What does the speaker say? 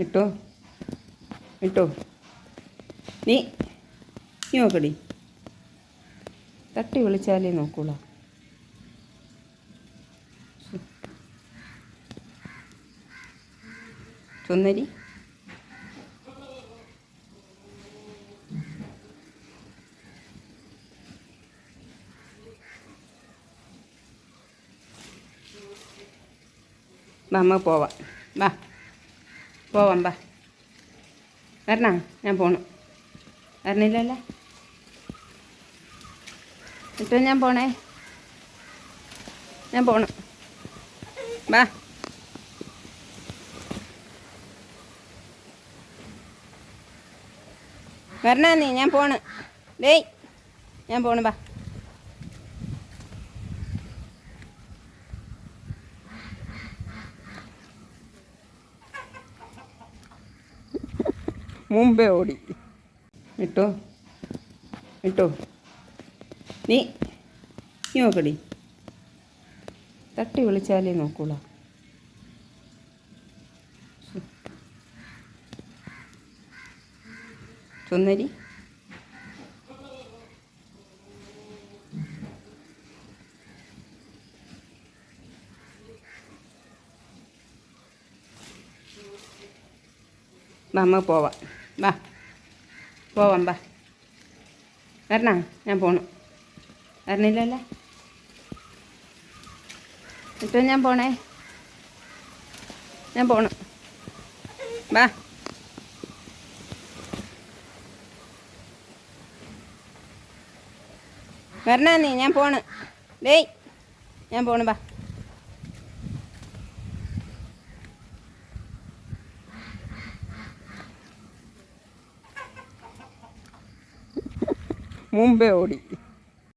ഇട്ടോ? ഇട്ടോ? നീ നീ നോക്കടി. തട്ടി വിളിച്ചാലേ നോക്കൂള. വാ അമ്മ പോവാം. വാ. പോവാം ബാ വരണ? ഞാൻ പോണു. വരണില്ലല്ലേ? ഇട്ടോ ഞാൻ പോണേ. ഞാൻ പോണു. ബാ വരണ നീ? ഞാൻ പോണ്. ഡേയ് ഞാൻ പോണു വാ. മുമ്പേ ഓടി. ഇട്ടോ? ഇട്ടോ? നീ നീ നോക്കടി. തട്ടി വിളിച്ചാലേ നോക്കൂടാ നമ്മൾ അമ്മ പോവാം. വാ. പോവാം വാ. വരണ? ഞാൻ പോണു. വരണില്ലല്ലേ? ഇപ്പം ഞാൻ പോണേ. ഞാൻ പോണു. വാ. വരണ നീ? ഞാൻ പോണ്. ഡേയ് ഞാൻ പോണു വാ. മുമ്പേ ഓടി